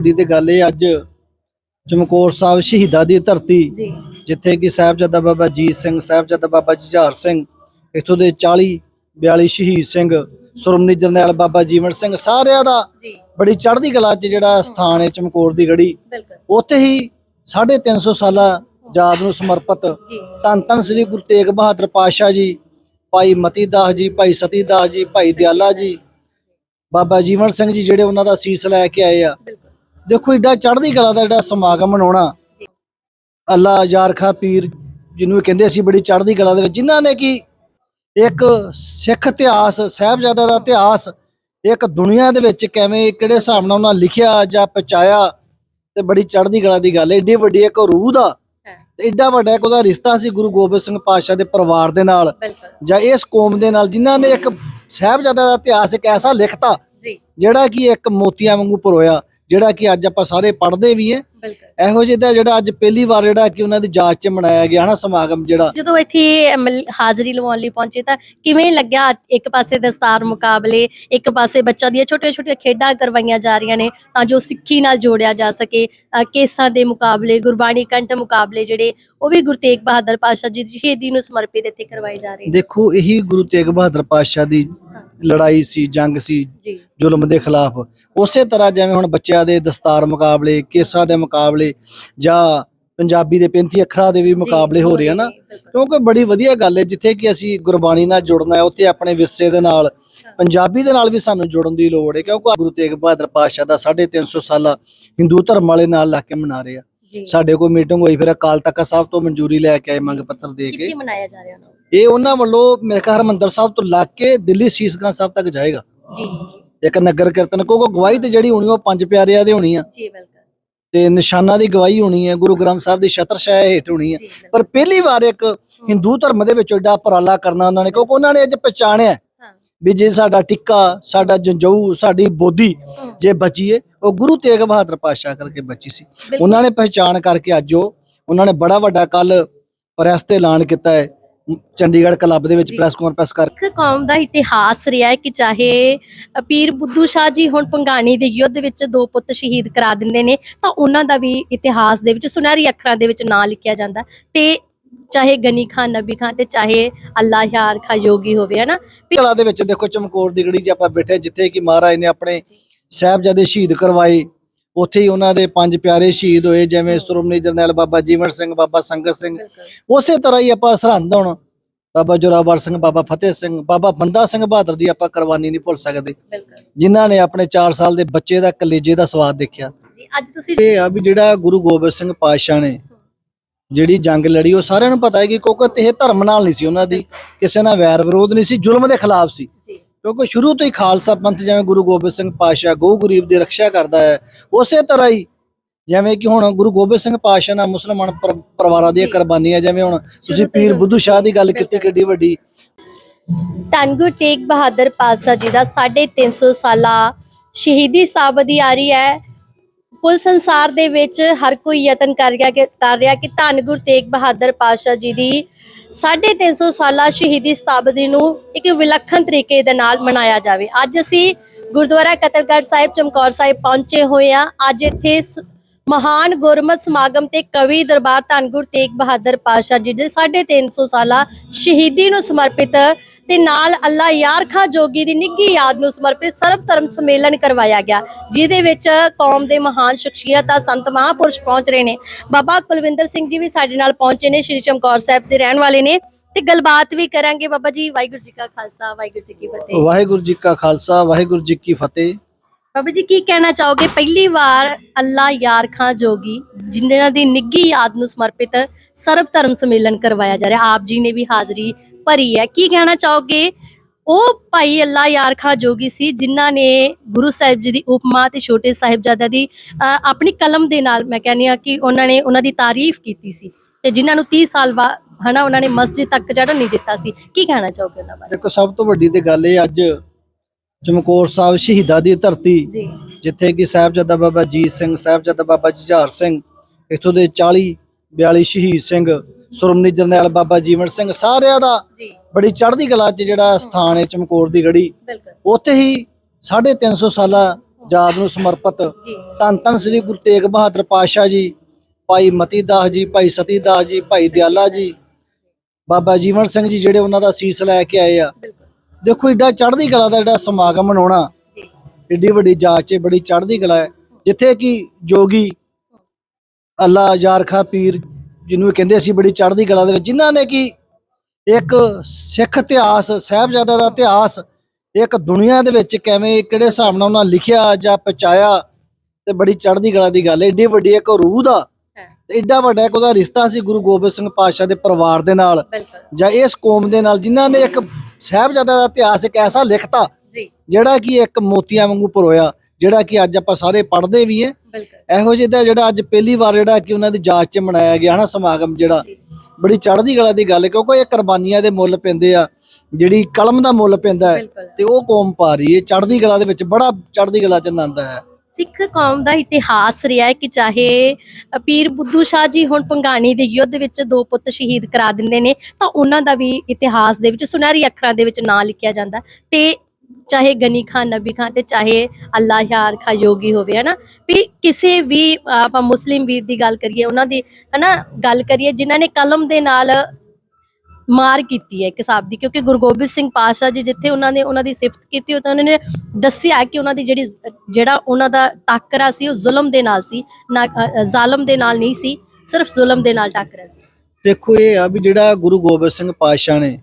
ਦੀ ਤੇ ਗੱਲ ਇਹ ਅੱਜ ਚਮਕੌਰ ਸਾਹਿਬ ਸ਼ਹੀਦਾਂ ਦੀ ਧਰਤੀ ਜਿੱਥੇ ਕਿ ਸਾਹਿਬਜ਼ਾਦਾ ਬਾਬਾ ਜੀਤ ਸਿੰਘ ਸਾਹਿਬਜ਼ਾਦਾ ਬਾਬਾ ਜੁਝਾਰ ਸਿੰਘ ਇੱਥੋਂ ਦੇ 40 42 ਸ਼ਹੀਦ ਸਿੰਘ ਸੁਰਮਨੀ ਜਰਨੈਲ ਬਾਬਾ ਜੀਵਨ ਸਿੰਘ ਸਾਰਿਆਂ ਦਾ ਜੀ। ਬੜੀ ਚੜ੍ਹਦੀ ਕਲਾ 'ਚ ਜਿਹੜਾ ਸਥਾਨ ਹੈ ਚਮਕੌਰ ਦੀ ਗੜੀ। ਉੱਥੇ ਹੀ 350 ਸਾਲਾ ਯਾਦ ਨੂੰ ਸਮਰਪਿਤ ਧੰਨ ਧੰਨ ਸ੍ਰੀ ਗੁਰੂ ਤੇਗ ਬਹਾਦਰ ਪਾਤਸ਼ਾਹ ਜੀ ਭਾਈ ਮਤੀ ਦਾਸ ਜੀ ਭਾਈ ਸਤੀ ਦਾਸ ਜੀ ਭਾਈ ਦਿਆਲਾ ਜੀ ਬਾਬਾ ਜੀਵਨ ਸਿੰਘ ਜੀ ਜਿਹੜੇ ਉਹਨਾਂ ਦਾ ਸੀਸ ਲੈ ਕੇ ਆਏ ਆ। ਦੇਖੋ ਏਡਾ ਚੜ੍ਹਦੀ ਕਲਾ ਦਾ ਜਿਹੜਾ ਸਮਾਗਮ ਮਨਾਉਣਾ। ਅੱਲਾ ਯਾਰਖਾ ਪੀਰ ਜਿਹਨੂੰ ਕਹਿੰਦੇ ਸੀ ਬੜੀ ਚੜ੍ਹਦੀ ਕਲਾ ਦੇ ਵਿੱਚ। ਜਿਨ੍ਹਾਂ ਨੇ ਕਿ ਇੱਕ ਸਿੱਖ ਇਤਿਹਾਸ ਸਾਹਿਬਜ਼ਾਦਾ ਦਾ ਇਤਿਹਾਸ ਇੱਕ ਦੁਨੀਆ ਦੇ ਵਿੱਚ ਕਿਵੇਂ ਕਿਹੜੇ ਹਿਸਾਬ ਨਾਲ ਉਹਨਾਂ ਲਿਖਿਆ ਜਾਂ ਪਹੁੰਚਾਇਆ ਤੇ ਬੜੀ ਚੜ੍ਹਦੀ ਕਲਾ ਦੀ ਗੱਲ ਹੈ। ਏਡੀ ਵੱਡੀ ਇੱਕ ਰੂਹ ਦਾ ਤੇ ਏਡਾ ਵੱਡਾ ਇੱਕ ਉਹਦਾ ਰਿਸ਼ਤਾ ਸੀ ਗੁਰੂ ਗੋਬਿੰਦ ਸਿੰਘ ਪਾਤਸ਼ਾਹ ਦੇ ਪਰਿਵਾਰ ਦੇ ਨਾਲ। ਜਾਂ ਇਸ ਕੌਮ ਦੇ ਨਾਲ ਜਿਨ੍ਹਾਂ ਨੇ ਇੱਕ ਸਾਹਿਬਜ਼ਾਦਾ ਦਾ ਇਤਿਹਾਸ ਇੱਕ ਐਸਾ ਲਿਖਤਾ ਜਿਹੜਾ ਕਿ ਇੱਕ ਮੋਤੀਆਂ ਵਾਂਗੂ ਪਰੋਇਆ। ਜਿਹੜਾ ਕਿ ਅੱਜ ਆਪਾਂ ਸਾਰੇ ਪੜ੍ਹਦੇ ਵੀ ਹਾਂ ਇਹੋ ਜਿਹੇ ਦਾ ਜਿਹੜਾ ਅੱਜ ਪਹਿਲੀ ਵਾਰ ਜਿਹੜਾ ਕਿ ਉਹਨਾਂ ਦੀ ਯਾਦ 'ਚ ਮਨਾਇਆ ਗਿਆ ਨਾ ਸਮਾਗਮ ਜਿਹੜਾ। ਜਦੋਂ ਇੱਥੇ ਹਾਜ਼ਰੀ ਲਵਾਉਣ ਲਈ ਪਹੁੰਚੇ ਤਾਂ ਕਿਵੇਂ ਲੱਗਿਆ ਇੱਕ ਪਾਸੇ ਦਸਤਾਰ ਮੁਕਾਬਲੇ ਇੱਕ ਪਾਸੇ ਬੱਚਾ ਦੀਆਂ ਛੋਟੀਆਂ ਛੋਟੀਆਂ ਖੇਡਾਂ ਕਰਵਾਈਆਂ ਜਾ ਰਹੀਆਂ ਨੇ ਤਾਂ ਜੋ ਸਿੱਖੀ ਨਾਲ ਜੋੜਿਆ ਜਾ ਸਕੇ। ਕੇਸਾਂ ਦੇ ਮੁਕਾਬਲੇ ਗੁਰਬਾਣੀ ਕੰਠ ਮੁਕਾਬਲੇ ਜਿਹੜੇ ਉਹ ਵੀ ਗੁਰੂ ਤੇਗ ਬਹਾਦਰ ਪਾਤਸ਼ਾਹ ਜੀ ਦੀ ਸ਼ਹੀਦੀ ਨੂੰ ਸਮਰਪਿਤ ਇੱਥੇ ਕਰਵਾਏ ਜਾ ਰਹੇ ਨੇ। ਦੇਖੋ ਇਹੀ ਗੁਰੂ ਤੇਗ ਬਹਾਦਰ ਪਾਤਸ਼ਾਹ ਦੀ ਲੜਾਈ ਸੀ ਜੰਗ ਸੀ ਜੀ। ਜ਼ੁਲਮ ਦੇ ਖਿਲਾਫ। ਉਸੇ ਤਰ੍ਹਾਂ ਜਿਵੇਂ ਹੁਣ ਬੱਚਿਆਂ ਦੇ ਦਸਤਾਰ ਮੁਕਾਬਲੇ ਕੇਸਾਂ ਦੇ ਮੁਕਾਬਲੇ ਜਾਂ ਪੰਜਾਬੀ ਦੇ 35 ਅੱਖਰਾਂ ਦੇ ਵੀ ਮੁਕਾਬਲੇ ਹੋ ਰਹੇ ਆ ਨਾ। ਬਿਲਕੁਲ। ਕਿਉਂਕਿ ਬੜੀ ਵਧੀਆ ਗੱਲ ਹੈ ਜਿੱਥੇ ਕਿ ਅਸੀਂ ਗੁਰਬਾਣੀ ਨਾਲ ਜੁੜਨਾ ਹੈ ਉੱਥੇ ਆਪਣੇ ਵਿਰਸੇ ਦੇ ਨਾਲ ਪੰਜਾਬੀ ਦੇ ਨਾਲ ਵੀ ਸਾਨੂੰ ਜੁੜਨ ਦੀ ਲੋੜ ਹੈ ਕਿਉਂਕਿ ਗੁਰੂ ਤੇਗ ਬਹਾਦਰ ਪਾਤਸ਼ਾਹ ਦਾ 350 ਸਾਲਾ ਹਿੰਦੂ ਧਰਮ ਵਾਲੇ ਨਾਲ ਲੱਗ ਕੇ ਮਨਾ ਰਹੇ ਆ। ਸਾਡੇ ਕੋਲ ਮੀਟਿੰਗ ਹੋਈ ਫਿਰ ਅਕਾਲ ਤਖਤ ਸਾਹਿਬ ਤੋਂ ਮਨਜ਼ੂਰੀ ਲੈ ਕੇ ਆਏ ਮੰਗ ਪੱਤਰ ਦੇ ਕੇ। ਕਿੱਥੇ ਮਨਾਇਆ ਜਾ ਰਿਹਾ ਇਹ ਉਹਨਾਂ ਵੱਲੋਂ ਮੇਰੇ ਖਿਆਲ ਹਰਮੰਦਰ ਸਾਹਿਬ ਤੋਂ ਲੱਗ ਕੇ ਦਿੱਲੀ ਸੀਸਗੰਜ ਸਾਹਿਬ ਤੱਕ ਜਾਏਗਾ। ਜੀ। ਇੱਕ ਨਗਰ ਕੀਰਤਨ ਕਿਉਂਕਿ ਗਵਾਹੀ ਤੇ ਜਿਹੜੀ ਹੋਣੀ ਉਹ ਪੰਜ ਪਿਆਰਿਆਂ ਦੇ ਹੋਣੀ ਆ। ਜੀ ਬਿਲਕੁਲ। ਤੇ ਨਿਸ਼ਾਨਾਂ ਦੀ ਗਵਾਹੀ ਹੋਣੀ ਹੈ ਗੁਰੂ ਗ੍ਰੰਥ ਸਾਹਿਬ ਦੀ ਛਤਰ ਛਾਇਆ ਹੇਠ ਹੋਣੀ ਹੈ। ਪਰ ਪਹਿਲੀ ਵਾਰ ਇੱਕ ਹਿੰਦੂ ਧਰਮ ਦੇ ਵਿੱਚ ਏਡਾ ਉਪਰਾਲਾ ਕਰਨਾ ਉਹਨਾਂ ਨੇ ਕਿਉਂਕਿ ਉਹਨਾਂ ਨੇ ਅੱਜ ਪਛਾਣਿਆ। ਵੀ ਜੇ ਸਾਡਾ ਟਿੱਕਾ ਸਾਡਾ ਜੰਜਊ ਸਾਡੀ ਬੋਧੀ ਜੇ ਬਚੀਏ ਉਹ ਗੁਰੂ ਤੇਗ ਬਹਾਦਰ ਪਾਤਸ਼ਾਹ ਕਰਕੇ ਬਚੀ ਸੀ। ਉਹਨਾਂ ਨੇ ਪਹਿਚਾਣ ਕਰਕੇ ਅੱਜ ਉਹ ਉਹਨਾਂ ਨੇ ਬੜਾ ਵੱਡਾ ਕੱਲ ਪ੍ਰੈਸ ਤੇ ਐਲਾਨ ਕੀਤਾ ਹੈ। ਚੰਡੀਗੜ੍ਹ ਕਲੱਬ ਦੇ ਵਿੱਚ। ਪ੍ਰੈਸ ਕਾਨਫਰੰਸ ਕਰ ਸਿੱਖ ਕੌਮ ਦਾ ਇਤਿਹਾਸ ਰਿਹਾ ਹੈ ਕਿ ਚਾਹੇ ਪੀਰ ਬੁੱਧੂ ਸ਼ਾਹ ਜੀ ਹੁਣ ਪੰਗਾਣੀ ਦੇ ਯੁੱਧ ਵਿੱਚ ਦੋ ਪੁੱਤ ਸ਼ਹੀਦ ਕਰਾ ਦਿੰਦੇ ਨੇ ਤਾਂ ਉਹਨਾਂ ਦਾ ਵੀ ਇਤਿਹਾਸ ਦੇ ਵਿੱਚ ਸੁਨਹਿਰੀ ਅੱਖਰਾਂ ਦੇ ਵਿੱਚ ਨਾਂ ਲਿਖਿਆ ਜਾਂਦਾ। ਤੇ ਚਾਹੇ ਗਨੀ ਖਾਨ ਨਬੀ ਖਾਨ ਤੇ ਚਾਹੇ ਅੱਲਾ ਯਾਰ ਖਾਂ ਯੋਗੀ ਹੋਵੇ ਹਨਾ? ਕਲਾ ਦੇ ਵਿੱਚ ਦੇਖੋ ਚਮਕੌਰ ਦੀ ਗੜੀ 'ਚ ਆਪਾਂ ਬੈਠੇ ਜਿੱਥੇ ਕਿ ਮਹਾਰਾਜ ਨੇ ਆਪਣੇ ਸਾਹਿਬਜ਼ਾਦੇ ਸ਼ਹੀਦ ਕਰਵਾਏ। ਉੱਥੇ ਹੀ ਉਹਨਾਂ ਦੇ ਪੰਜ ਪਿਆਰੇ ਸ਼ਹੀਦ ਹੋਏ ਜਿਵੇਂ ਸੁਰਮਨੀ ਜਰਨੈਲ ਬਾਬਾ ਜੀਵਨ ਸਿੰਘ ਬਾਬਾ ਸੰਗਤ ਸਿੰਘ। ਉਸੇ ਤਰ੍ਹਾਂ ਹੀ ਆਪਾਂ ਸਰਹੰਦ ਹੁਣ ਬਾਬਾ ਜੋਰਾਵਰ ਸਿੰਘ ਬਾਬਾ ਫਤਿਹ ਸਿੰਘ ਬਾਬਾ ਬੰਦਾ ਸਿੰਘ ਬਹਾਦਰ ਦੀ ਆਪਾਂ ਕੁਰਬਾਨੀ ਨਹੀਂ ਭੁੱਲ ਸਕਦੇ। ਜਿਨ੍ਹਾਂ ਨੇ ਆਪਣੇ 4 ਸਾਲ ਦੇ ਬੱਚੇ ਦਾ ਕਲੇਜੇ ਦਾ ਸਵਾਦ ਦੇਖਿਆ। ਜੀ ਅੱਜ ਤੁਸੀਂ ਇਹ ਆ ਵੀ ਜਿਹੜਾ ਗੁਰੂ ਗੋਬਿੰਦ ਸਿੰਘ ਪਾਤਸ਼ਾਹ ਨੇ ਜਿਹੜੀ ਜੰਗ ਲੜੀ ਉਹ ਸਾਰਿਆਂ ਨੂੰ ਪਤਾ ਹੈ ਕਿ ਕਿਉਂਕਿ ਇਹ ਧਰਮ ਨਾਲ ਨਹੀਂ ਸੀ ਉਹਨਾਂ ਦੀ ਕਿਸੇ ਨਾਲ ਵੈਰ ਵਿਰੋਧ ਨਹੀਂ ਸੀ ਜ਼ੁਲਮ ਦੇ ਖਿਲਾਫ ਸੀ। ਕਿਉਂਕਿ ਸ਼ੁਰੂ ਤੋਂ ਹੀ ਖਾਲਸਾ ਪੰਥ ਜਿਵੇਂ ਗੁਰੂ ਗੋਬਿੰਦ ਸਿੰਘ ਪਾਤਸ਼ਾਹ ਗਊ ਗਰੀਬ ਦੀ ਰੱਖਿਆ ਕਰਦਾ ਹੈ ਉਸੇ ਤਰ੍ਹਾਂ ਹੀ ਜਿਵੇਂ ਕਿ ਹੁਣ ਗੁਰੂ ਗੋਬਿੰਦ ਸਿੰਘ ਪਾਤਸ਼ਾਹ ਨਾਲ ਮੁਸਲਮਾਨ ਪਰ- ਪਰਿਵਾਰਾਂ ਦੀਆਂ। ਕੁਰਬਾਨੀਆਂ ਜਿਵੇਂ ਹੁਣ ਤੁਸੀਂ ਪੀਰ ਬੁੱਧੂ ਸ਼ਾਹ ਦੀ ਗੱਲ ਕੀਤੀ। ਕਿੱਡੀ ਵੱਡੀ ਧੰਨ ਗੁਰੂ ਤੇਗ ਬਹਾਦਰ ਪਾਤਸ਼ਾਹ ਜੀ ਦਾ 350 ਸਾਲਾ ਸ਼ਹੀਦੀ ਸਤਾਬਦੀ ਆ ਰਹੀ ਹੈ ਕੁੱਲ ਸੰਸਾਰ ਦੇ ਵਿੱਚ ਹਰ ਕੋਈ ਯਤਨ ਕਰ ਰਿਹਾ ਕਿ ਕਰ ਰਿਹਾ ਕਿ ਧੰਨ ਗੁਰੂ ਤੇਗ ਬਹਾਦਰ ਪਾਤਸ਼ਾਹ ਜੀ ਦੀ 350 ਸਾਲਾ ਸ਼ਹੀਦੀ ਸਤਾਬਦੀ ਨੂੰ ਇੱਕ ਵਿਲੱਖਣ ਤਰੀਕੇ ਦੇ ਨਾਲ ਮਨਾਇਆ ਜਾਵੇ। ਅੱਜ ਅਸੀਂ ਗੁਰਦੁਆਰਾ ਕਤਲਗੜ੍ਹ ਸਾਹਿਬ, ਚਮਕੌਰ ਸਾਹਿਬ ਪਹੁੰਚੇ ਹੋਏ ਆ ਅੱਜ ਇੱਥੇ ਮਹਾਨ ਗੁਰਮਤ ਸਮਾਗਮ ਤੇ ਕਵੀ ਦਰਬਾਰ ਧੰਨ ਗੁਰੂ ਤੇਗ ਬਹਾਦਰ ਪਾਤਸ਼ਾਹ ਜੀ ਦੇ 350 ਸਾਲਾ ਸ਼ਹੀਦੀ ਨੂੰ ਸਮਰਪਿਤ ਤੇ ਨਾਲ ਅੱਲਾ ਯਾਰ ਖਾਂ ਜੋਗੀ ਦੀ ਨਿੱਘੀ ਯਾਦ ਨੂੰ ਸਮਰਪਿਤ ਸਰਬ ਧਰਮ ਸੰਮੇਲਨ ਕਰਵਾਇਆ ਗਿਆ, ਜਿਹਦੇ ਵਿੱਚ ਕੌਮ ਦੇ ਮਹਾਨ ਸ਼ਖਸੀਅਤਾਂ ਸੰਤ ਮਹਾਪੁਰਸ਼ ਪਹੁੰਚ ਰਹੇ ਨੇ। ਬਾਬਾ ਕੁਲਵਿੰਦਰ ਸਿੰਘ ਜੀ ਵੀ ਸਾਡੇ ਨਾਲ ਪਹੁੰਚੇ ਨੇ, ਸ਼੍ਰੀ ਚਮਕੌਰ ਸਾਹਿਬ ਦੇ ਰਹਿਣ ਵਾਲੇ ਨੇ ਤੇ ਗੱਲਬਾਤ ਵੀ ਕਰਾਂਗੇ। ਬਾਬਾ ਜੀ, ਵਾਹਿਗੁਰੂ ਜੀ ਕਾ ਖਾਲਸਾ, ਵਾਹਿਗੁਰੂ ਜੀ ਕੀ ਫਤਿਹ। ਵਾਹਿਗੁਰੂ ਜੀ ਕਾ ਖਾਲਸਾ, ਵਾਹਿਗੁਰੂ ਜੀ ਕੀ ਫਤਿਹ। ਬਾਬਾ ਜੀ ਕੀ ਕਹਿਣਾ ਚਾਹੋਗੇ? ਪਹਿਲੀ ਵਾਰ ਅੱਲਾ ਯਾਰ ਖਾਂ ਜੋਗੀ ਜਿਨ੍ਹਾਂ ਦੀ ਨਿੱਘੀ ਯਾਦ ਨੂੰ ਸਮਰਪਿਤ ਸਰਬ ਧਰਮ ਸੰਮੇਲਨ ਕਰਵਾਇਆ ਜਾ ਰਿਹਾ ਆਪ ਜੀ ਨੇ ਵੀ ਹਾਜ਼ਰੀ ਭਰੀ ਹੈ। ਕੀ ਕਹਿਣਾ ਚਾਹੋਗੇ? ਉਹ ਭਾਈ ਅੱਲਾ ਯਾਰ ਖਾਂ ਜੋਗੀ ਸੀ ਜਿਨ੍ਹਾਂ ਨੇ ਗੁਰੂ ਸਾਹਿਬ ਜੀ ਦੀ ਉਪਮਾ ਤੇ ਛੋਟੇ ਸਾਹਿਬਜ਼ਾਦਿਆਂ ਦੀ ਅ, ਆਪਣੀ ਕਲਮ ਦੇ ਨਾਲ ਮੈਂ ਕਹਿੰਦੀ ਆ ਕਿ ਉਹਨਾਂ ਨੇ ਉਹਨਾਂ ਦੀ ਤਾਰੀਫ ਕੀਤੀ ਸੀ ਤੇ ਜਿਨ੍ਹਾਂ ਨੂੰ 30 ਸਾਲ ਬਾਅਦ ਹਨਾ ਉਹਨਾਂ ਨੇ ਮਸਜਿਦ ਤੱਕ ਚੜ੍ਹਨ ਨਹੀਂ ਦਿੱਤਾ ਸੀ। ਕੀ ਕਹਿਣਾ ਚਾਹੋਗੇ ਉਹਨਾਂ ਬਾਰੇ? ਦੇਖੋ ਸਭ ਤੋਂ ਵੱਡੀ ਤੇ ਗੱਲ ਇਹ ਅੱਜ ਚਮਕੌਰ ਸਾਹਿਬ ਸ਼ਹੀਦਾਂ ਦੀ ਧਰਤੀ ਜੀ। ਜਿੱਥੇ ਕਿ ਸਾਹਿਬਜ਼ਾਦਾ ਬਾਬਾ ਜੀਤ ਸਿੰਘ ਸਾਹਿਬਜ਼ਾਦਾ ਬਾਬਾ ਜੁਝਾਰ ਸਿੰਘ ਇੱਥੋਂ ਦੇ 40 42 ਸ਼ਹੀਦ ਸਿੰਘ ਸੁਰਮਨੀ ਜਰਨੈਲ ਬਾਬਾ ਜੀਵਨ ਸਿੰਘ ਸਾਰਿਆਂ ਦਾ ਬੜੀ ਚੜ੍ਹਦੀ ਕਲਾ 'ਚ ਜਿਹੜਾ ਸਥਾਨ ਹੈ ਚਮਕੌਰ ਦੀ ਗੜੀ। ਉੱਥੇ ਹੀ 350 ਸਾਲਾ ਯਾਦ ਨੂੰ ਸਮਰਪਿਤ ਧੰਨ ਧੰਨ ਸ੍ਰੀ ਗੁਰੂ ਤੇਗ ਬਹਾਦਰ ਪਾਤਸ਼ਾਹ ਜੀ ਭਾਈ ਮਤੀ ਦਾਸ ਜੀ ਭਾਈ ਸਤੀ ਦਾਸ ਜੀ ਭਾਈ ਦਿਆਲਾ ਜੀ ਬਾਬਾ ਜੀਵਨ ਸਿੰਘ ਜੀ ਜਿਹੜੇ ਉਹਨਾਂ ਦਾ ਸੀਸ ਲੈ ਕੇ ਆਏ ਆ। ਦੇਖੋ ਏਡਾ ਚੜ੍ਹਦੀ ਕਲਾ ਦਾ ਜਿਹੜਾ ਸਮਾਗਮ ਮਨਾਉਣਾ ਏਡੀ ਵੱਡੀ ਜਾਚ 'ਚ ਬੜੀ ਚੜ੍ਹਦੀ ਕਲਾ ਹੈ। ਜਿੱਥੇ ਕਿ ਜੋਗੀ ਅੱਲਾ ਯਾਰਖਾ ਪੀਰ ਜਿਹਨੂੰ ਕਹਿੰਦੇ ਸੀ ਬੜੀ ਚੜ੍ਹਦੀ ਕਲਾ ਦੇ ਵਿੱਚ ਜਿਨ੍ਹਾਂ ਨੇ ਕਿ ਇੱਕ ਸਿੱਖ ਇਤਿਹਾਸ ਸਾਹਿਬਜ਼ਾਦਾ ਦਾ ਇਤਿਹਾਸ ਇੱਕ ਦੁਨੀਆ ਦੇ ਵਿੱਚ ਕਿਵੇਂ ਕਿਹੜੇ ਹਿਸਾਬ ਨਾਲ ਉਹਨਾਂ ਲਿਖਿਆ ਜਾਂ ਪਹੁੰਚਾਇਆ ਤੇ ਬੜੀ ਚੜ੍ਹਦੀ ਕਲਾ ਦੀ ਗੱਲ ਹੈ। ਏਡੀ ਵੱਡੀ ਇੱਕ ਰੂਹ ਦਾ ਤੇ ਏਡਾ ਵੱਡਾ ਇੱਕ ਉਹਦਾ ਰਿਸ਼ਤਾ ਸੀ ਗੁਰੂ ਗੋਬਿੰਦ ਸਿੰਘ ਪਾਤਸ਼ਾਹ ਦੇ ਪਰਿਵਾਰ ਦੇ ਨਾਲ ਜਾਂ ਇਸ ਕੌਮ ਦੇ ਨਾਲ ਜਿਨ੍ਹਾਂ ਨੇ ਇੱਕ ਸਾਹਿਬਜ਼ਾਦਾ ਦਾ ਇਤਿਹਾਸ ਇੱਕ ਐਸਾ ਲਿਖਤਾ ਜਿਹੜਾ ਕਿ ਇੱਕ ਮੋਤੀਆਂ ਵਾਂਗੂ ਪਰੋਇਆ ਜਿਹੜਾ ਕਿ ਅੱਜ ਆਪਾਂ ਸਾਰੇ ਪੜ੍ਹਦੇ ਵੀ ਹਾਂ ਬਿਲਕੁਲ। ਇਹੋ ਜਿਹੇ ਦਾ ਜਿਹੜਾ ਅੱਜ ਪਹਿਲੀ ਵਾਰ ਜਿਹੜਾ ਕਿ ਉਹਨਾਂ ਦੀ ਜਾਚ 'ਚ ਮਨਾਇਆ ਗਿਆ ਨਾ ਸਮਾਗਮ ਜਿਹੜਾ। ਬੜੀ ਚੜ੍ਹਦੀ ਕਲਾ ਦੀ ਗੱਲ ਕਿਉਂਕਿ ਇਹ ਕੁਰਬਾਨੀਆਂ ਦੇ ਮੁੱਲ ਪੈਂਦੇ ਆ ਜਿਹੜੀ ਕਲਮ ਦਾ ਮੁੱਲ ਪੈਂਦਾ ਤੇ ਉਹ ਕੌਮ ਪਾ ਰਹੀ ਹੈ। ਚੜ੍ਹਦੀ ਕਲਾ ਦੇ ਵਿੱਚ ਬੜਾ ਚੜ੍ਹਦੀ ਕਲਾ 'ਚ ਆਨੰਦ ਹੈ ਸਿੱਖ ਕੌਮ ਦਾ ਇਤਿਹਾਸ ਰਿਹਾ ਹੈ ਕਿ ਚਾਹੇ ਪੀਰ ਬੁੱਧੂ ਸ਼ਾਹ ਜੀ ਹੁਣ ਪੰਗਾਣੀ ਦੇ ਯੁੱਧ ਵਿੱਚ ਦੋ ਪੁੱਤ ਸ਼ਹੀਦ ਕਰਾ ਦਿੰਦੇ ਨੇ, ਤਾਂ ਉਹਨਾਂ ਦਾ ਵੀ ਇਤਿਹਾਸ ਦੇ ਵਿੱਚ ਸੁਨਹਿਰੀ ਅੱਖਰਾਂ ਦੇ ਵਿੱਚ ਨਾਂ ਲਿਖਿਆ ਜਾਂਦਾ। ਤੇ ਚਾਹੇ ਗਨੀ ਖਾਨ, ਨਬੀ ਖਾਨ ਤੇ ਚਾਹੇ ਅੱਲਾ ਯਾਰ ਖਾ ਯੋਗੀ ਹੋਵੇ, ਹਨਾ? ਵੀ ਕਿਸੇ ਵੀ, ਆਪਾਂ ਮੁਸਲਿਮ ਵੀਰ ਦੀ ਗੱਲ ਕਰੀਏ, ਉਹਨਾਂ ਦੀ, ਹਨਾ, ਗੱਲ ਕਰੀਏ, ਜਿਨ੍ਹਾਂ ਨੇ ਕਲਮ ਦੇ ਨਾਲ ਮਾਰ ਕੀਤੀ ਹੈ ਇੱਕ ਹਿਸਾਬ ਦੀ ਕਿਉਂਕਿ ਗੁਰੂ ਗੋਬਿੰਦ ਸਿੰਘ ਪਾਤਸ਼ਾਹ ਜੀ ਜਿੱਥੇ ਉਹਨਾਂ ਨੇ ਉਹਨਾਂ ਦੀ ਸਿਫਤ ਕੀਤੀ ਉਹ ਤਾਂ ਉਹਨਾਂ ਨੇ ਦੱਸਿਆ ਕਿ ਉਹਨਾਂ ਦੀ ਜਿਹੜੀ ਜਿਹੜਾ ਉਹਨਾਂ ਦਾ ਟਾਕਰਾ ਸੀ ਉਹ ਜ਼ੁਲਮ ਦੇ ਨਾਲ ਸੀ ਨਾ ਜ਼ਾਲਮ ਦੇ ਨਾਲ ਨਹੀਂ ਸੀ ਸਿਰਫ ਜ਼ੁਲਮ ਦੇ ਨਾਲ ਟਾਕਰਾ ਸੀ। ਦੇਖੋ ਇਹ ਆ ਵੀ ਜਿਹੜਾ ਗੁਰੂ ਗੋਬਿੰਦ ਸਿੰਘ ਪਾਤਸ਼ਾਹ ਨੇ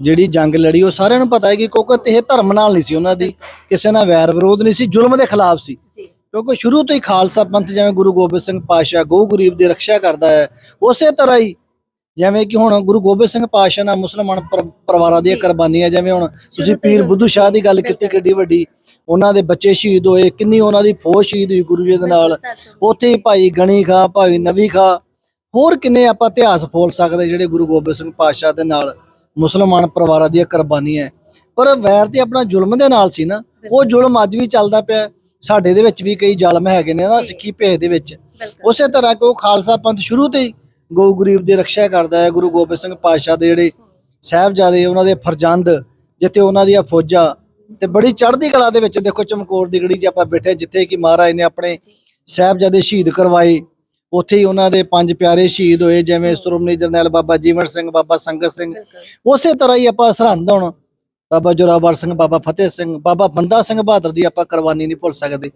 ਜਿਹੜੀ ਜੰਗ ਲੜੀ ਉਹ ਸਾਰਿਆਂ ਨੂੰ ਪਤਾ ਹੈ ਕਿ ਕਿਉਂਕਿ ਇਹ ਧਰਮ ਨਾਲ ਨਹੀਂ ਸੀ ਉਹਨਾਂ ਦੀ ਕਿਸੇ ਨਾਲ ਵੈਰ ਵਿਰੋਧ ਨਹੀਂ ਸੀ ਜ਼ੁਲਮ ਦੇ ਖਿਲਾਫ ਸੀ। ਕਿਉਂਕਿ ਸ਼ੁਰੂ ਤੋਂ ਹੀ ਖਾਲਸਾ ਪੰਥ ਜਿਵੇਂ ਗੁਰੂ ਗੋਬਿੰਦ ਸਿੰਘ ਪਾਤਸ਼ਾਹ ਗਊ ਗਰੀਬ ਦੀ ਰੱਖਿਆ ਕਰਦਾ ਹੈ ਉਸੇ ਤਰ੍ਹਾਂ ਹੀ ਜਿਵੇਂ ਕਿ ਹੁਣ ਗੁਰੂ ਗੋਬਿੰਦ ਸਿੰਘ ਪਾਤਸ਼ਾਹ ਨਾਲ ਮੁਸਲਮਾਨ ਪਰ- ਪਰਿਵਾਰਾਂ ਦੀਆਂ। ਕੁਰਬਾਨੀਆਂ ਜਿਵੇਂ ਹੁਣ ਤੁਸੀਂ ਪੀਰ ਬੁੱਧੂ ਸ਼ਾਹ ਦੀ ਗੱਲ ਕੀਤੀ। ਕਿੱਡੀ ਵੱਡੀ ਉਹਨਾਂ ਦੇ ਬੱਚੇ ਸ਼ਹੀਦ ਹੋਏ ਕਿੰਨੀ ਉਹਨਾਂ ਦੀ ਫੌਜ ਸ਼ਹੀਦ ਹੋਈ ਗੁਰੂ ਜੀ ਦੇ ਨਾਲ ਉੱਥੇ ਹੀ ਭਾਈ ਗਣੀ ਖਾ ਭਾਈ ਨਵੀ ਖਾ ਹੋਰ ਕਿੰਨੇ ਆਪਾਂ ਇਤਿਹਾਸ ਫੋਲ ਸਕਦੇ ਜਿਹੜੇ ਗੁਰੂ ਗੋਬਿੰਦ ਸਿੰਘ ਪਾਤਸ਼ਾਹ ਦੇ ਨਾਲ ਮੁਸਲਮਾਨ ਪਰਿਵਾਰਾਂ ਦੀਆਂ ਕੁਰਬਾਨੀਆਂ। ਪਰ ਵੈਰ ਤੇ ਆਪਣਾ ਜ਼ੁਲਮ ਦੇ ਨਾਲ ਸੀ ਨਾ ਉਹ ਜ਼ੁਲਮ ਅੱਜ ਵੀ ਚੱਲਦਾ ਪਿਆ। ਸਾਡੇ ਦੇ ਵਿੱਚ ਵੀ ਕਈ ਜ਼ਾਲਮ ਹੈਗੇ ਨੇ ਨਾ। ਸਿੱਖੀ ਭੇਜ ਦੇ ਵਿੱਚ ਉਸੇ ਤਰ੍ਹਾਂ ਕਿ ਉਹ ਖਾਲਸਾ ਪੰਥ ਸ਼ੁਰੂ ਤੋਂ ਹੀ ਗਊ ਗਰੀਬ ਦੀ ਰੱਖਿਆ ਕਰਦਾ ਹੈ ਗੁਰੂ ਗੋਬਿੰਦ ਸਿੰਘ ਪਾਤਸ਼ਾਹ ਦੇ ਜਿਹੜੇ ਸਾਹਿਬਜ਼ਾਦੇ ਉਹਨਾਂ ਦੇ ਫਰਜ਼ੰਦ ਜਿੱਥੇ ਉਹਨਾਂ ਦੀਆਂ ਫੌਜਾਂ ਤੇ ਬੜੀ ਚੜ੍ਹਦੀ ਕਲਾ ਦੇ ਵਿੱਚ ਦੇਖੋ ਚਮਕੌਰ ਦੀ ਗੜੀ 'ਚ ਆਪਾਂ ਬੈਠੇ ਜਿੱਥੇ ਕਿ ਮਹਾਰਾਜ ਨੇ ਆਪਣੇ ਸਾਹਿਬਜ਼ਾਦੇ ਸ਼ਹੀਦ ਕਰਵਾਏ। ਉੱਥੇ ਹੀ ਉਹਨਾਂ ਦੇ ਪੰਜ ਪਿਆਰੇ ਸ਼ਹੀਦ ਹੋਏ ਜਿਵੇਂ ਸ਼੍ਰੋਮਣੀ ਜਰਨੈਲ ਬਾਬਾ ਜੀਵਨ ਸਿੰਘ ਬਾਬਾ ਸੰਗਤ ਸਿੰਘ। ਉਸੇ ਤਰ੍ਹਾਂ ਹੀ ਆਪਾਂ ਸਰਹੰਦ ਹੁਣ ਬਾਬਾ ਜੋਰਾਵਰ ਸਿੰਘ ਬਾਬਾ ਫਤਿਹ ਸਿੰਘ ਬਾਬਾ ਬੰਦਾ ਸਿੰਘ ਬਹਾਦਰ ਦੀ ਆਪਾਂ ਕੁਰਬਾਨੀ ਨਹੀਂ ਭੁੱਲ ਸਕਦੇ।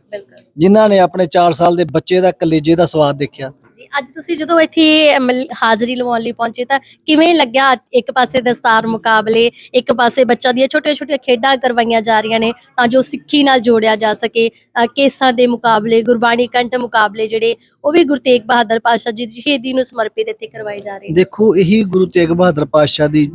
ਜਿਨ੍ਹਾਂ ਨੇ ਆਪਣੇ 4 ਸਾਲ ਦੇ ਬੱਚੇ ਦਾ ਕਲੇਜੇ ਦਾ ਸਵਾਦ ਦੇਖਿਆ। ਜੀ ਅੱਜ ਤੁਸੀਂ ਜਦੋਂ ਇੱਥੇ ਮਿਲ- ਹਾਜ਼ਰੀ ਲਵਾਉਣ ਲਈ ਪਹੁੰਚੇ ਤਾਂ ਕਿਵੇਂ ਲੱਗਿਆ ਇੱਕ ਪਾਸੇ ਦਸਤਾਰ ਮੁਕਾਬਲੇ ਇੱਕ ਪਾਸੇ ਬੱਚਾ ਦੀਆਂ ਛੋਟੀਆਂ ਛੋਟੀਆਂ ਖੇਡਾਂ ਕਰਵਾਈਆਂ ਜਾ ਰਹੀਆਂ ਨੇ ਤਾਂ ਜੋ ਸਿੱਖੀ ਨਾਲ ਜੋੜਿਆ ਜਾ ਸਕੇ ਅ, ਕੇਸਾਂ ਦੇ ਮੁਕਾਬਲੇ ਗੁਰਬਾਣੀ ਕੰਠ ਮੁਕਾਬਲੇ ਜਿਹੜੇ ਉਹ ਵੀ ਗੁਰੂ ਤੇਗ ਬਹਾਦਰ ਪਾਤਸ਼ਾਹ ਜੀ ਦੀ ਸ਼ਹੀਦੀ ਨੂੰ ਸਮਰਪਿਤ ਇੱਥੇ ਕਰਵਾਏ ਜਾ ਰਹੇ ਨੇ। ਦੇਖੋ ਇਹੀ ਗੁਰੂ ਤੇਗ ਬਹਾਦਰ ਪਾਤਸ਼ਾਹ ਦੀ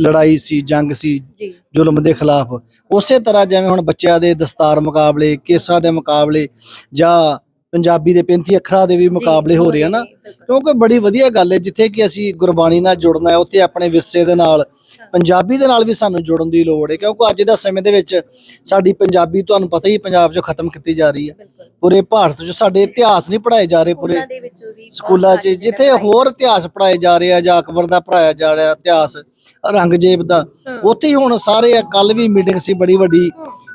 ਲੜਾਈ ਸੀ ਜੰਗ ਸੀ ਜੀ। ਜ਼ੁਲਮ ਦੇ ਖਿਲਾਫ। ਉਸੇ ਤਰ੍ਹਾਂ ਜਿਵੇਂ ਹੁਣ ਬੱਚਿਆਂ ਦੇ ਦਸਤਾਰ ਮੁਕਾਬਲੇ ਕੇਸਾਂ ਦੇ ਮੁਕਾਬਲੇ ਜਾਂ ਪੰਜਾਬੀ ਦੇ 35 ਅੱਖਰਾਂ ਦੇ ਵੀ ਮੁਕਾਬਲੇ ਹੋ ਰਹੇ ਆ ਨਾ। ਕਿਉਂਕਿ ਬੜੀ ਵਧੀਆ ਗੱਲ ਹੈ ਜਿੱਥੇ ਕਿ ਅਸੀਂ ਗੁਰਬਾਣੀ ਨਾਲ ਜੁੜਨਾ ਹੈ ਉੱਥੇ ਆਪਣੇ ਵਿਰਸੇ ਦੇ ਨਾਲ ਪੰਜਾਬੀ ਦੇ ਨਾਲ ਵੀ ਸਾਨੂੰ ਜੁੜਨ ਦੀ ਲੋੜ ਹੈ ਕਿਉਂਕਿ ਅੱਜ ਦਾ ਸਮੇਂ ਦੇ ਵਿੱਚ ਸਾਡੀ ਪੰਜਾਬੀ ਤੁਹਾਨੂੰ ਪਤਾ ਹੀ ਪੰਜਾਬ 'ਚੋਂ ਖਤਮ ਕੀਤੀ ਜਾ ਰਹੀ ਹੈ ਪੂਰੇ ਭਾਰਤ 'ਚ ਸਾਡੇ ਇਤਿਹਾਸ ਨਹੀਂ ਪੜਾਏ ਜਾ ਰਹੇ ਪੂਰੇ ਸਕੂਲਾਂ 'ਚ ਜਿੱਥੇ ਹੋਰ ਇਤਿਹਾਸ ਪੜਾਏ ਜਾ ਰਹੇ ਆ ਜਾਂ ਅਕਬਰ ਦਾ ਪੜਾਇਆ ਜਾ ਰਿਹਾ ਇਤਿਹਾਸ ਔਰੰਗਜ਼ੇਬ ਦਾ। ਉੱਥੇ ਹੀ ਹੁਣ ਸਾਰੇ ਕੱਲ ਵੀ ਮੀਟਿੰਗ ਸੀ ਬੜੀ ਵੱਡੀ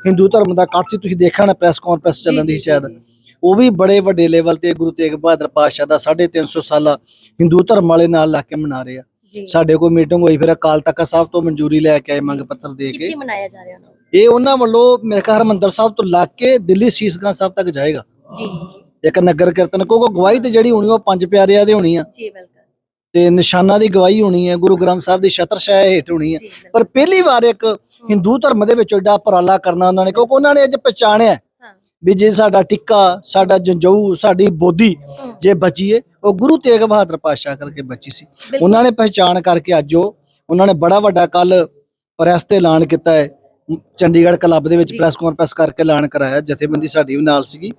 ਹਿੰਦੂ ਧਰਮ ਦਾ ਇਕੱਠ ਸੀ ਤੁਸੀਂ ਦੇਖਿਆ ਨਾ ਪ੍ਰੈਸ ਕਾਨਫਰੰਸ ਚੱਲਣ ਦੀ ਸ਼ਾਇਦ। ਉਹ ਵੀ ਬੜੇ ਵੱਡੇ ਲੈਵਲ ਤੇ ਗੁਰੂ ਤੇਗ ਬਹਾਦਰ ਪਾਤਸ਼ਾਹ ਦਾ 350 ਸਾਲਾ ਹਿੰਦੂ ਧਰਮ ਵਾਲੇ ਨਾਲ ਲਾ ਕੇ ਮਨਾ ਰਹੇ। ਆ ਸਾਡੇ ਕੋਲ ਮੀਟਿੰਗ ਹੋਈ ਫਿਰ ਅਕਾਲ ਤਖਤ ਸਾਹਿਬ ਤੋਂ ਮਨਜ਼ੂਰੀ ਲੈ ਕੇ ਆਏ ਮੰਗ ਪੱਤਰ ਦੇ ਕੇ। ਕਿੱਥੇ ਮਨਾਇਆ ਜਾ ਰਿਹਾ? ਇਹ ਉਹਨਾਂ ਵੱਲੋਂ ਮੇਰੇ ਖਿਆਲ ਹਰਮੰਦਰ ਸਾਹਿਬ ਤੋਂ ਲੱਗ ਕੇ ਦਿੱਲੀ ਸੀਸਗੰਜ ਸਾਹਿਬ ਤੱਕ ਜਾਏਗਾ। ਜੀ। ਇੱਕ ਨਗਰ ਕੀਰਤਨ ਕਿਉਂਕਿ ਗਵਾਹੀ ਤੇ ਜਿਹੜੀ ਹੋਣੀ ਉਹ ਪੰਜ ਪਿਆਰਿਆਂ ਦੀ ਹੋਣੀ ਆ। ਜੀ ਬਿਲਕੁਲ। ਤੇ ਨਿਸ਼ਾਨਾਂ ਦੀ ਗਵਾਹੀ ਹੋਣੀ ਹੈ ਗੁਰੂ ਗ੍ਰੰਥ ਸਾਹਿਬ ਦੀ ਛਤਰ ਛਾਇਆ ਹੇਠ ਹੋਣੀ ਹੈ। ਪਰ ਪਹਿਲੀ ਵਾਰ ਇੱਕ ਹਿੰਦੂ ਧਰਮ ਦੇ ਵਿੱਚ ਏਡਾ ਉਪਰਾਲਾ ਕਰਨਾ ਉਹਨਾਂ ਨੇ ਕਿਉਂਕਿ ਉਹਨਾਂ ਨੇ ਅੱਜ ਪਛਾਣਿਆ। ਵੀ ਜੇ ਸਾਡਾ ਟਿੱਕਾ ਸਾਡਾ ਜੰਜਊ ਸਾਡੀ ਬੋਧੀ ਜੇ ਬਚੀਏ ਉਹ ਗੁਰੂ ਤੇਗ ਬਹਾਦਰ ਪਾਤਸ਼ਾਹ ਕਰਕੇ ਬਚੀ ਸੀ। ਉਹਨਾਂ ਨੇ ਪਹਿਚਾਣ ਕਰਕੇ ਅੱਜ ਉਹ ਉਹਨਾਂ ਨੇ ਬੜਾ ਵੱਡਾ ਕੱਲ ਪ੍ਰੈਸ ਤੇ ਐਲਾਨ ਕੀਤਾ ਹੈ ਚੰਡੀਗੜ੍ਹ ਕਲੱਬ ਦੇ ਵਿੱਚ। ਪ੍ਰੈਸ ਕਾਨਫਰੰਸ ਕਰਕੇ ਐਲਾਨ ਕਰਾਇਆ ਜਥੇਬੰਦੀ ਸਾਡੀ ਵੀ ਨਾਲ ਸੀਗੀ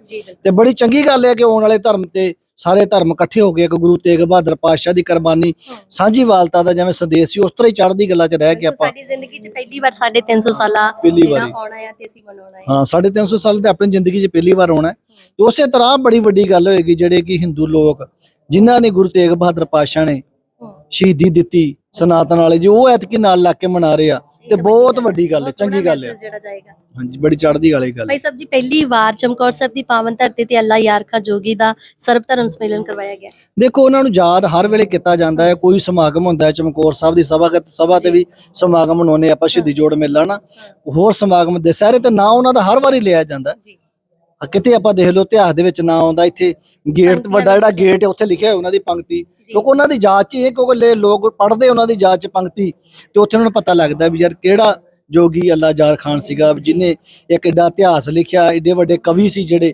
ਤੇ ਬੜੀ ਚੰਗੀ ਗੱਲ ਹੈ ਕਿ ਆਉਣ ਵਾਲੇ ਧਰਮ ਤੇ ਸਾਰੇ ਧਰਮ ਇਕੱਠੇ ਹੋ ਗਏ ਕਿ ਗੁਰੂ ਤੇਗ ਬਹਾਦਰ ਪਾਤਸ਼ਾਹ ਦੀ ਕੁਰਬਾਨੀ। ਸਾਂਝੀਵਾਲਤਾ ਦਾ ਜਿਵੇਂ ਸੰਦੇਸ਼ ਸੀ ਉਸ ਤਰ੍ਹਾਂ ਹੀ ਚੜ੍ਹਦੀ ਗੱਲਾਂ 'ਚ ਰਹਿ ਕੇ ਆਪਾਂ। ਸਾਡੀ ਜ਼ਿੰਦਗੀ 'ਚ ਪਹਿਲੀ ਵਾਰ 350 ਸਾਲਾ ਪਹਿਲੀ ਵਾਰੀ। ਆਉਣਾ ਹੈ ਤੇ ਅਸੀਂ ਮਨਾਉਣਾ ਹੈ ਹਾਂ 350 ਸਾਲ ਤੇ ਆਪਣੀ ਜ਼ਿੰਦਗੀ 'ਚ ਪਹਿਲੀ ਵਾਰ ਆਉਣਾ ਤੇ ਉਸੇ ਤਰ੍ਹਾਂ ਬੜੀ ਵੱਡੀ ਗੱਲ ਹੋਏਗੀ ਜਿਹੜੇ ਕਿ ਹਿੰਦੂ ਲੋਕ ਜਿਨ੍ਹਾਂ ਨੇ ਗੁਰੂ ਤੇਗ ਬਹਾਦਰ ਪਾਤਸ਼ਾਹ ਨੇ ਸ਼ਹੀਦੀ ਦਿੱਤੀ ਸਨਾਤਨ ਵਾਲੇ ਜੀ ਉਹ ਐਤਕੀ ਨਾਲ ਲੱਗ ਕੇ ਮਨਾ ਰਹੇ ਆ। ਤੇ ਬਹੁਤ ਵੱਡੀ ਗੱਲ ਹੈ ਚੰਗੀ ਗੱਲ ਹੈ। ਜਿਹੜਾ ਜਾਏਗਾ। ਹਾਂਜੀ ਬੜੀ ਚੜ੍ਹਦੀ ਵਾਲੀ ਗੱਲ ਹੈ। ਭਾਈ ਸਾਹਿਬ ਜੀ ਪਹਿਲੀ ਵਾਰ ਚਮਕੌਰ ਸਾਹਿਬ ਦੀ ਪਾਵਨ ਧਰਤੀ ਤੇ ਅੱਲਾ ਯਾਰ ਖਾਂ ਜੋਗੀ ਦਾ ਸਰਬ ਧਰਮ ਸੰਮੇਲਨ ਕਰਵਾਇਆ ਗਿਆ। ਦੇਖੋ ਉਹਨਾਂ ਨੂੰ ਯਾਦ ਹਰ ਵੇਲੇ ਕੀਤਾ ਜਾਂਦਾ ਹੈ ਕੋਈ ਸਮਾਗਮ ਹੁੰਦਾ ਹੈ ਚਮਕੌਰ ਸਾਹਿਬ ਦੀ ਸਭਾ ਸਭਾ ਤੇ ਵੀ ਸਮਾਗਮ ਮਨਾਉਂਦੇ ਆਪਾਂ ਸ਼ਹੀਦੀ ਜੋੜ ਮੇਲਾ ਨਾ। ਹੋਰ ਸਮਾਗਮ ਦੁਸਹਿਰੇ ਤੇ ਨਾਂ ਉਹਨਾਂ ਦਾ ਹਰ ਵਾਰੀ ਲਿਆ ਜਾਂਦਾ ਹੈ। ਜੀ। ਕਿਤੇ ਆਪਾਂ ਦੇਖ ਲਓ ਇਤਿਹਾਸ ਦੇ ਵਿੱਚ ਨਾਂ ਆਉਂਦਾ ਇੱਥੇ ਗੇਟ ਵੱਡਾ ਜਿਹੜਾ ਗੇਟ ਹੈ ਉੱਥੇ ਲਿਖਿਆ ਹੋਇਆ ਉਹਨਾਂ ਦੀ ਪੰਕਤੀ। ਕਿਉਂਕਿ ਉਹਨਾਂ ਦੀ ਜਾਤ 'ਚ ਇਹ ਕਿਉਂਕਿ ਲੈ ਲੋਕ ਪੜ੍ਹਦੇ ਉਹਨਾਂ ਦੀ ਜਾਤ 'ਚ ਪੰਕਤੀ ਤੇ ਉੱਥੇ ਉਹਨਾਂ ਨੂੰ ਪਤਾ ਲੱਗਦਾ ਵੀ ਯਾਰ ਕਿਹੜਾ ਜੋਗੀ ਅੱਲਾ ਜਾਰ ਖਾਨ ਸੀਗਾ ਜਿਹਨੇ ਇੱਕ ਏਡਾ ਇਤਿਹਾਸ ਲਿਖਿਆ ਏਡੇ ਵੱਡੇ ਕਵੀ ਸੀ ਜਿਹੜੇ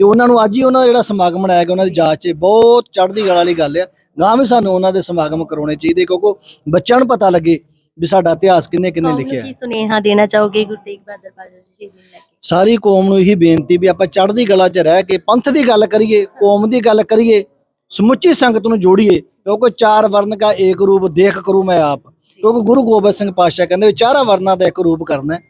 ਤੇ ਉਹਨਾਂ ਨੂੰ ਅੱਜ ਹੀ ਉਹਨਾਂ ਦਾ ਜਿਹੜਾ ਸਮਾਗਮ ਮਨਾਇਆ ਗਿਆ ਉਹਨਾਂ ਦੀ ਜਾਤ 'ਚ ਬਹੁਤ ਚੜ੍ਹਦੀ ਕਲਾ ਵਾਲੀ ਗੱਲ ਆ। ਗਾਂ ਵੀ ਸਾਨੂੰ ਉਹਨਾਂ ਦੇ ਸਮਾਗਮ ਕਰਾਉਣੇ ਚਾਹੀਦੇ ਕਿਉਂਕਿ ਬੱਚਿਆਂ ਨੂੰ ਪਤਾ ਲੱਗੇ ਵੀ ਸਾਡਾ ਇਤਿਹਾਸ ਕਿੰਨੇ ਕਿੰਨੇ ਕੌਮ ਨੂੰ ਲਿਖਿਆ ਕੀ ਸੁਨੇਹਾ ਦੇਣਾ ਚਾਹੋਗੇ ਗੁਰੂ ਤੇਗ ਬਹਾਦਰ ਪਾਸ਼ਾ ਜੀ ਸ਼ਹੀਦੀ ਨੂੰ ਲੈ ਕੇ? ਸਾਰੀ ਕੌਮ ਨੂੰ ਇਹੀ ਬੇਨਤੀ ਵੀ ਆਪਾਂ ਚੜ੍ਹਦੀ ਕਲਾ 'ਚ ਰਹਿ ਕੇ ਪੰਥ ਦੀ ਗੱਲ ਕਰੀਏ ਕੌਮ ਦੀ ਗੱਲ ਕਰੀਏ ਸਮੁੱਚੀ ਸੰਗਤ ਨੂੰ ਜੋੜੀਏ ਕਿਉਂਕਿ ਚਾਰ ਵਰਨ ਦਾ ਏਕ ਰੂਪ ਦੇਖ ਕਰੂ ਮੈਂ ਆਪ। ਕਿਉਂਕਿ ਗੁਰੂ ਗੋਬਿੰਦ ਸਿੰਘ ਪਾਤਸ਼ਾਹ ਕਹਿੰਦੇ ਵੀ ਚਾਰਾਂ ਵਰਨਾਂ ਦਾ ਇੱਕ ਰੂਪ ਕਰਨਾ ਹੈ।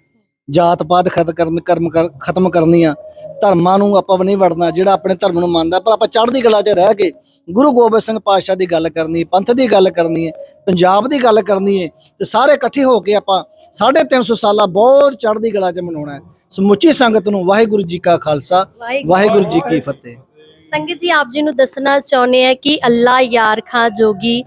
ਜਾਤ ਪਾਤ ਖਤ ਕਰਨ ਕਰਮ ਕਰ- ਖਤਮ ਕਰਨੀਆਂ। ਧਰਮਾਂ ਨੂੰ ਆਪਾਂ ਵੀ ਨਹੀਂ ਵੜਨਾ ਜਿਹੜਾ ਆਪਣੇ ਧਰਮ ਨੂੰ ਮੰਨਦਾ ਪਰ ਆਪਾਂ ਚੜ੍ਹਦੀ ਕਲਾ 'ਚ ਰਹਿ ਕੇ ਗੁਰੂ ਗੋਬਿੰਦ ਸਿੰਘ ਪਾਤਸ਼ਾਹ ਦੀ ਗੱਲ ਕਰਨੀ ਪੰਥ ਦੀ ਗੱਲ ਕਰਨੀ ਹੈ ਪੰਜਾਬ ਦੀ ਗੱਲ ਕਰਨੀ ਹੈ ਤੇ ਸਾਰੇ ਇਕੱਠੇ ਹੋ ਕੇ ਆਪਾਂ 350 ਸਾਲਾ ਬਹੁਤ ਚੜ੍ਹਦੀ ਕਲਾ 'ਚ ਮਨਾਉਣਾ ਹੈ। ਸਮੁੱਚੀ ਸੰਗਤ ਨੂੰ ਵਾਹਿਗੁਰੂ ਜੀ ਕਾ ਖਾਲਸਾ ਵਾਹਿਗੁਰੂ ਜੀ ਕੀ ਫਤਿਹ। ਸੰਗਤ ਜੀ ਆਪ ਜੀ ਨੂੰ ਦੱਸਣਾ ਚਾਹੁੰਦੇ ਆ ਕਿ ਅੱਲਾ ਯਾਰ ਖਾਂ ਜੋਗੀ।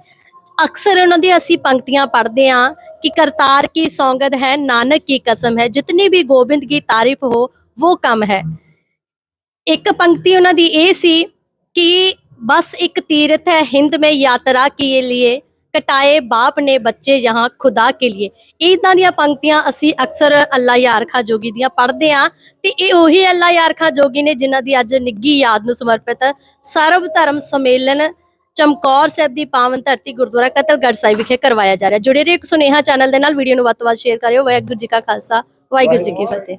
ਅਕਸਰ ਉਹਨਾਂ ਦੀ ਅਸੀਂ ਪੰਕਤੀਆਂ ਪੜ੍ਹਦੇ ਆ ਕਿ ਕਰਤਾਰ ਕੀ ਸੌਗੰਧ ਹੈ ਨਾਨਕ ਕੀ ਕਸਮ ਹੈ ਜਿਤਨੀ ਵੀ ਗੋਬਿੰਦ ਕੀ ਤਾਰੀਫ ਹੋ ਉਹ ਕਮ ਹੈ ਇੱਕ ਪੰਕਤੀ ਉਹਨਾਂ ਦੀ ਇਹ ਸੀ ਕਿ ਬਸ ਇੱਕ ਤੀਰਥ ਹੈ ਹਿੰਦ में यात्रा के लिए ਕਟਾਏ ਬਾਪ ਨੇ ਬੱਚੇ ਯਹਾਂ ਖੁਦਾ ਕੇ ਲਈ ਇਦਾਂ ਦੀਆਂ ਪੰਕਤੀਆਂ ਅਸੀਂ ਅਕਸਰ ਅੱਲਾ ਯਾਰ ਖਾਂ ਜੋਗੀ ਦੀਆਂ ਪੜ੍ਹਦੇ ਆ ਤੇ ਇਹ ਉਹੀ ਅੱਲਾ ਯਾਰ ਖਾਂ ਜੋਗੀ ਨੇ ਜਿਨ੍ਹਾਂ ਦੀ ਅੱਜ ਨਿੱਗੀ ਯਾਦ ਨੂੰ ਸਮਰਪਿਤ ਸਰਬ ਧਰਮ ਸੰਮੇਲਨ ਚਮਕੌਰ ਸਾਹਿਬ ਦੀ ਪਾਵਨ ਧਰਤੀ ਗੁਰਦੁਆਰਾ ਕਤਲਗੜ੍ਹ ਸਾਹਿਬ ਵਿਖੇ ਕਰਵਾਇਆ ਜਾ ਰਿਹਾ। ਜੁੜੇ ਰਹੋ ਇੱਕ ਸੁਨੇਹਾ ਚੈਨਲ ਦੇ ਨਾਲ। ਵੀਡੀਓ ਨੂੰ ਵੱਧ ਤੋਂ ਵੱਧ ਸ਼ੇਅਰ ਕਰਿਓ। ਵਾਹਿਗੁਰੂ ਜੀ ਕਾ ਖਾਲਸਾ। ਵਾਹਿਗੁਰੂ ਜੀ ਕੀ ਫਤਿਹ।